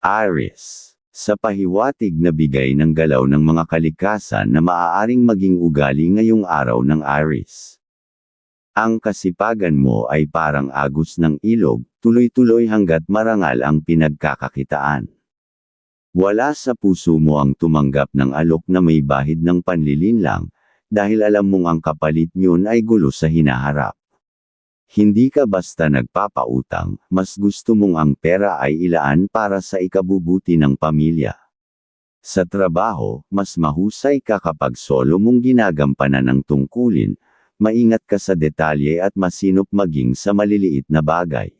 Aries. Sa pahiwatig na bigay ng galaw ng mga kalikasan na maaaring maging ugali ngayong araw ng Aries. Ang kasipagan mo ay parang agos ng ilog, tuloy-tuloy hanggat marangal ang pinagkakakitaan. Wala sa puso mo ang tumanggap ng alok na may bahid ng panlilinlang, dahil alam mong ang kapalit niyon ay gulo sa hinaharap. Hindi ka basta nagpapautang, mas gusto mong ang pera ay ilaan para sa ikabubuti ng pamilya. Sa trabaho, mas mahusay ka kapag solo mong ginagampanan ng tungkulin, maingat ka sa detalye at masinop maging sa maliliit na bagay.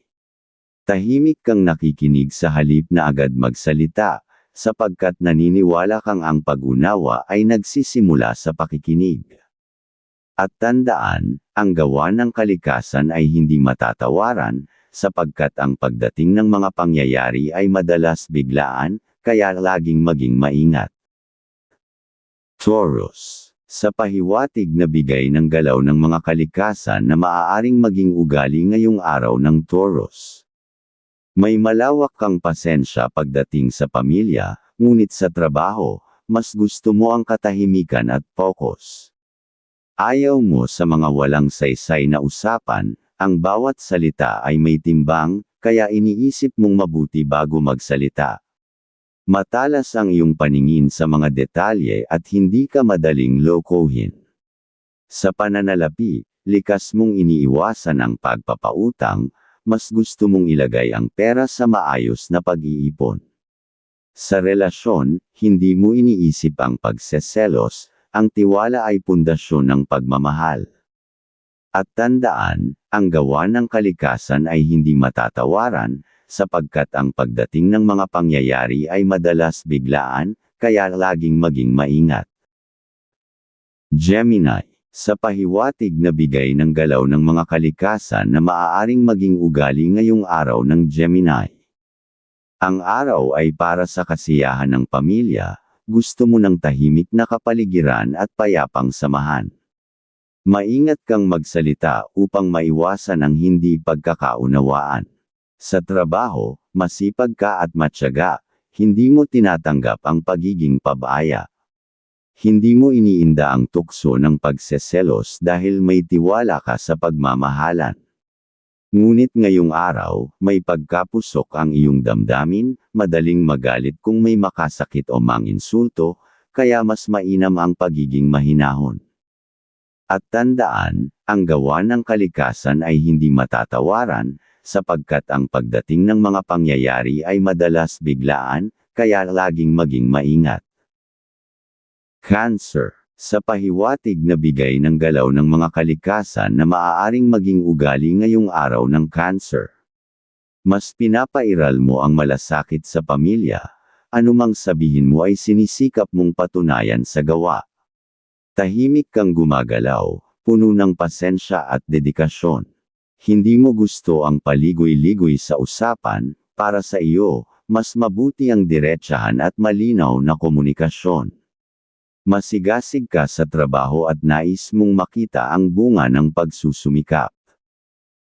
Tahimik kang nakikinig sa halip na agad magsalita, sapagkat naniniwala kang ang pag-unawa ay nagsisimula sa pakikinig. At tandaan, ang gawa ng kalikasan ay hindi matatawaran, sapagkat ang pagdating ng mga pangyayari ay madalas biglaan, kaya laging maging maingat. Taurus. Sa pahiwatig na bigay ng galaw ng mga kalikasan na maaaring maging ugali ngayong araw ng Taurus. May malawak kang pasensya pagdating sa pamilya, ngunit sa trabaho, mas gusto mo ang katahimikan at focus. Ayaw mo sa mga walang saysay na usapan, ang bawat salita ay may timbang, kaya iniisip mong mabuti bago magsalita. Matalas ang iyong paningin sa mga detalye at hindi ka madaling lokohin. Sa pananalapi, likas mong iniiwasan ang pagpapautang, mas gusto mong ilagay ang pera sa maayos na pag-iipon. Sa relasyon, hindi mo iniisip ang pagseselos, ang tiwala ay pundasyon ng pagmamahal. At tandaan, ang gawa ng kalikasan ay hindi matatawaran, sapagkat ang pagdating ng mga pangyayari ay madalas biglaan, kaya laging maging maingat. Gemini. Sa pahiwatig na bigay ng galaw ng mga kalikasan na maaaring maging ugali ngayong araw ng Gemini. Ang araw ay para sa kasiyahan ng pamilya, gusto mo ng tahimik na kapaligiran at payapang samahan. Maingat kang magsalita upang maiwasan ang hindi pagkakaunawaan. Sa trabaho, masipag ka at matyaga, hindi mo tinatanggap ang pagiging pabaya. Hindi mo iniinda ang tukso ng pagseselos dahil may tiwala ka sa pagmamahalan. Ngunit ngayong araw, may pagkapusok ang iyong damdamin, madaling magalit kung may makasakit o manginsulto, kaya mas mainam ang pagiging mahinahon. At tandaan, ang gawa ng kalikasan ay hindi matatawaran, sapagkat ang pagdating ng mga pangyayari ay madalas biglaan, kaya laging maging maingat. Cancer. Sa pahiwatig na bigay ng galaw ng mga kalikasan na maaaring maging ugali ngayong araw ng Cancer. Mas pinapairal mo ang malasakit sa pamilya, anumang sabihin mo ay sinisikap mong patunayan sa gawa. Tahimik kang gumagalaw, puno ng pasensya at dedikasyon. Hindi mo gusto ang paligoy-ligoy sa usapan, para sa iyo, mas mabuti ang diretsahan at malinaw na komunikasyon. Masigasig ka sa trabaho at nais mong makita ang bunga ng pagsusumikap.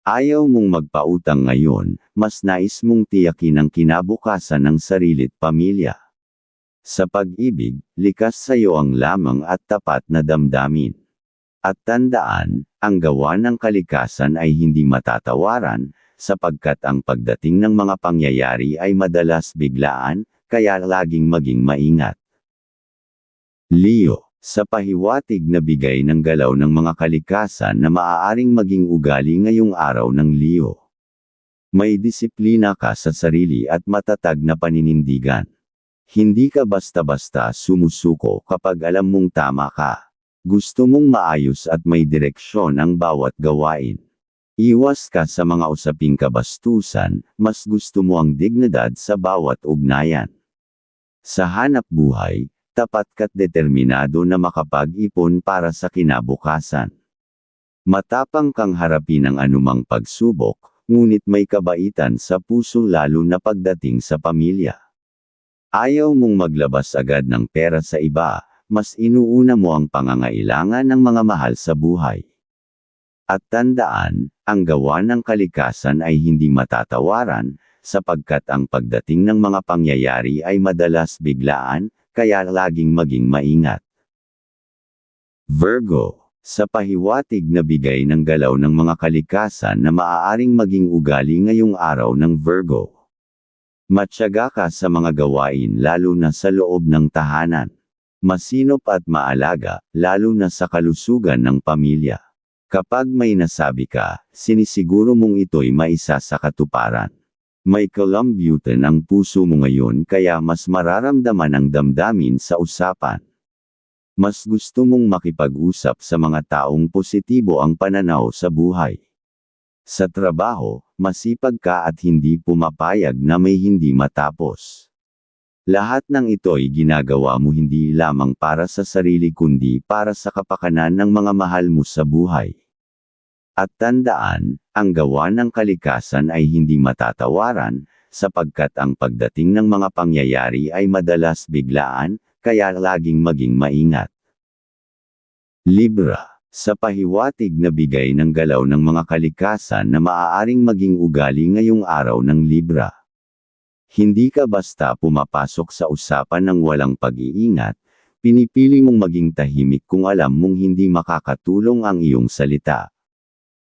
Ayaw mong magpautang ngayon, mas nais mong tiyakin ang kinabukasan ng sarilit pamilya. Sa pag-ibig, likas sa iyo ang lamang at tapat na damdamin. At tandaan, ang gawa ng kalikasan ay hindi matatawaran, sapagkat ang pagdating ng mga pangyayari ay madalas biglaan, kaya laging maging maingat. Leo, sa pahiwatig na bigay ng galaw ng mga kalikasan na maaaring maging ugali ngayong araw ng Leo. May disiplina ka sa sarili at matatag na paninindigan. Hindi ka basta-basta sumusuko kapag alam mong tama ka. Gusto mong maayos at may direksyon ang bawat gawain. Iwas ka sa mga usaping kabastusan, mas gusto mo ang dignidad sa bawat ugnayan. Sa hanap buhay, tapat ka't determinado na makapag-ipon para sa kinabukasan. Matapang kang harapin ang anumang pagsubok, ngunit may kabaitan sa puso lalo na pagdating sa pamilya. Ayaw mong maglabas agad ng pera sa iba, mas inuuna mo ang pangangailangan ng mga mahal sa buhay. At tandaan, ang gawa ng kalikasan ay hindi matatawaran, sapagkat ang pagdating ng mga pangyayari ay madalas biglaan, kaya laging maging maingat. Virgo, sa pahiwatig na bigay ng galaw ng mga kalikasan na maaaring maging ugali ngayong araw ng Virgo. Matyaga ka sa mga gawain lalo na sa loob ng tahanan. Masinop at maalaga, lalo na sa kalusugan ng pamilya. Kapag may nasabi ka, sinisiguro mong ito'y maisa sa katuparan. May kalambutan ang puso mo ngayon kaya mas mararamdaman ang damdamin sa usapan. Mas gusto mong makipag-usap sa mga taong positibo ang pananaw sa buhay. Sa trabaho, masipag ka at hindi pumapayag na may hindi matapos. Lahat ng ito'y ginagawa mo hindi lamang para sa sarili kundi para sa kapakanan ng mga mahal mo sa buhay. At tandaan, ang gawa ng kalikasan ay hindi matatawaran, sapagkat ang pagdating ng mga pangyayari ay madalas biglaan, kaya laging maging maingat. Libra sa pahiwatig na bigay ng galaw ng mga kalikasan na maaaring maging ugali ngayong araw ng Libra. Hindi ka basta pumapasok sa usapan ng walang pag-iingat, pinipili mong maging tahimik kung alam mong hindi makakatulong ang iyong salita.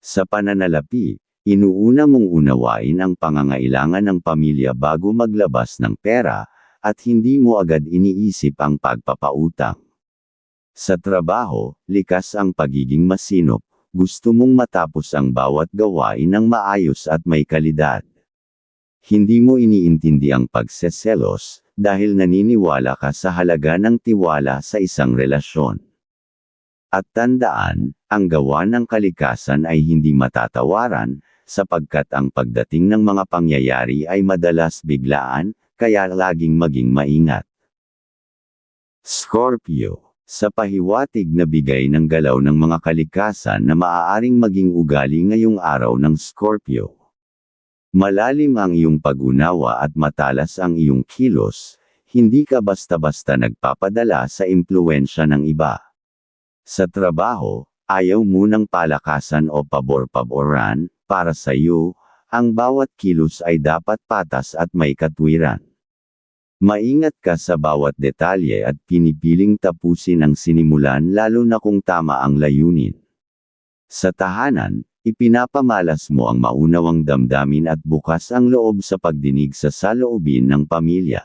Sa pananalapi, inuuna mong unawain ang pangangailangan ng pamilya bago maglabas ng pera, at hindi mo agad iniisip ang pagpapautang. Sa trabaho, likas ang pagiging masinop, gusto mong matapos ang bawat gawain ng maayos at may kalidad. Hindi mo iniintindi ang pagseselos, dahil naniniwala ka sa halaga ng tiwala sa isang relasyon. At tandaan, ang gawa ng kalikasan ay hindi matatawaran, sapagkat ang pagdating ng mga pangyayari ay madalas biglaan, kaya laging maging maingat. Scorpio sa pahiwatig na bigay ng galaw ng mga kalikasan na maaaring maging ugali ngayong araw ng Scorpio. Malalim ang iyong pag-unawa at matalas ang iyong kilos, hindi ka basta-basta nagpapadala sa impluensya ng iba. Sa trabaho, ayaw mo ng palakasan o pabor-paboran, para sa iyo, ang bawat kilos ay dapat patas at may katwiran. Maingat ka sa bawat detalye at pinipiling tapusin ang sinimulan lalo na kung tama ang layunin. Sa tahanan, ipinapamalas mo ang maunawang damdamin at bukas ang loob sa pagdinig sa saloobin ng pamilya.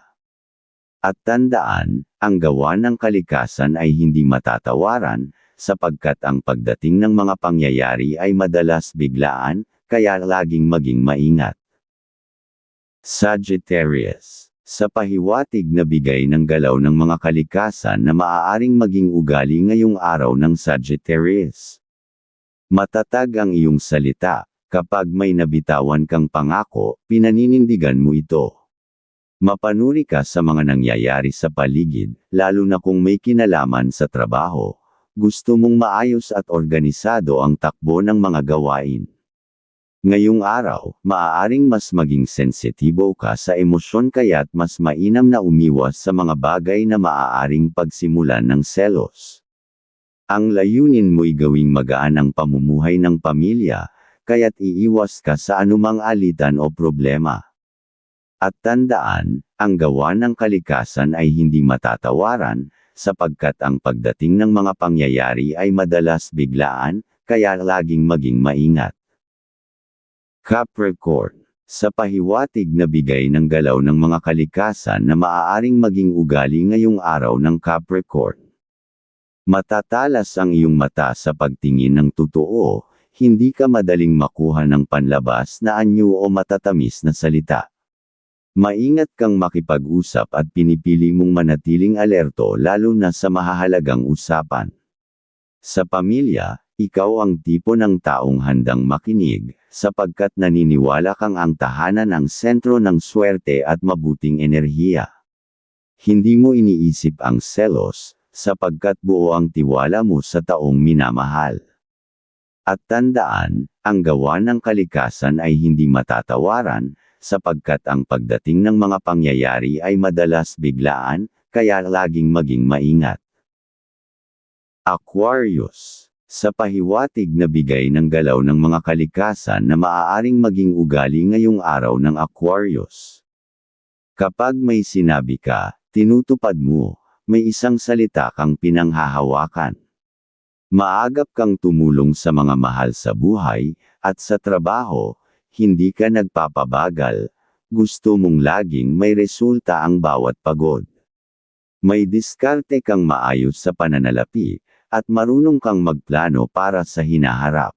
At tandaan, ang gawa ng kalikasan ay hindi matatawaran, sapagkat ang pagdating ng mga pangyayari ay madalas biglaan, kaya laging maging maingat. Sagittarius sa pahiwatig na bigay ng galaw ng mga kalikasan na maaaring maging ugali ngayong araw ng Sagittarius. Matatag ang iyong salita, kapag may nabitawan kang pangako, pinaninindigan mo ito. Mapanuri ka sa mga nangyayari sa paligid, lalo na kung may kinalaman sa trabaho. Gusto mong maayos at organisado ang takbo ng mga gawain. Ngayong araw, maaaring mas maging sensitibo ka sa emosyon kaya't mas mainam na umiwas sa mga bagay na maaaring pagsimulan ng selos. Ang layunin mo'y gawing magaan ang pamumuhay ng pamilya, kaya't iiwas ka sa anumang alitan o problema. At tandaan, ang gawa ng kalikasan ay hindi matatawaran, sapagkat ang pagdating ng mga pangyayari ay madalas biglaan, kaya laging maging maingat. Capricorn. Sa pahiwatig na bigay ng galaw ng mga kalikasan na maaaring maging ugali ngayong araw ng Capricorn. Matatalas ang iyong mata sa pagtingin ng totoo, hindi ka madaling makuha ng panlabas na anyo o matatamis na salita. Maingat kang makipag-usap at pinipili mong manatiling alerto lalo na sa mahahalagang usapan. Sa pamilya, ikaw ang tipo ng taong handang makinig, sapagkat naniniwala kang ang tahanan ang sentro ng swerte at mabuting enerhiya. Hindi mo iniisip ang selos, sapagkat buo ang tiwala mo sa taong minamahal. At tandaan, ang gawa ng kalikasan ay hindi matatawaran, sapagkat ang pagdating ng mga pangyayari ay madalas biglaan, kaya laging maging maingat. Aquarius Sa pahiwatig na bigay ng galaw ng mga kalikasan na maaaring maging ugali ngayong araw ng Aquarius. Kapag may sinabi ka, tinutupad mo, may isang salita kang pinanghahawakan. Maagap kang tumulong sa mga mahal sa buhay, at sa trabaho, hindi ka nagpapabagal, gusto mong laging may resulta ang bawat pagod. May diskarte kang maayos sa pananalapi, at marunong kang magplano para sa hinaharap.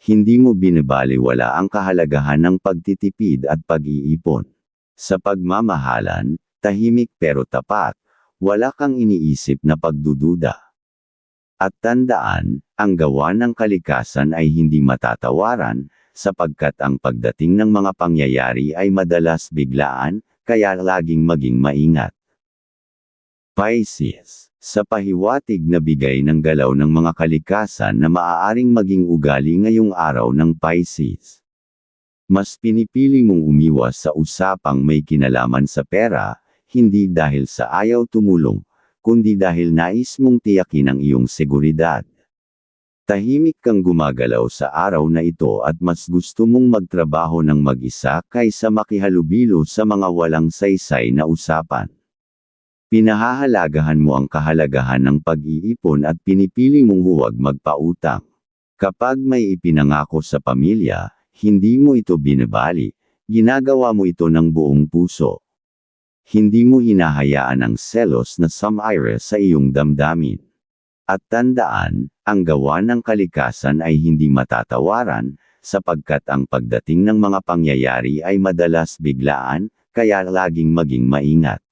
Hindi mo binibaliwala ang kahalagahan ng pagtitipid at pag-iipon. Sa pagmamahalan, tahimik pero tapat, wala kang iniisip na pagdududa. At tandaan, ang gawa ng kalikasan ay hindi matatawaran, sapagkat ang pagdating ng mga pangyayari ay madalas biglaan, kaya laging maging maingat. Pisces, sa pahiwatig na bigay ng galaw ng mga kalikasan na maaaring maging ugali ngayong araw ng Pisces. Mas pinipili mong umiwas sa usapang may kinalaman sa pera, hindi dahil sa ayaw tumulong, kundi dahil nais mong tiyakin ang iyong seguridad. Tahimik kang gumagalaw sa araw na ito at mas gusto mong magtrabaho ng mag-isa kaysa makihalubilo sa mga walang saysay na usapan. Pinahahalagahan mo ang kahalagahan ng pag-iipon at pinipili mong huwag magpautang. Kapag may ipinangako sa pamilya, hindi mo ito binabali, ginagawa mo ito ng buong puso. Hindi mo hinahayaan ang selos na sumire sa iyong damdamin. At tandaan, ang gawa ng kalikasan ay hindi matatawaran, sapagkat ang pagdating ng mga pangyayari ay madalas biglaan, kaya laging maging maingat.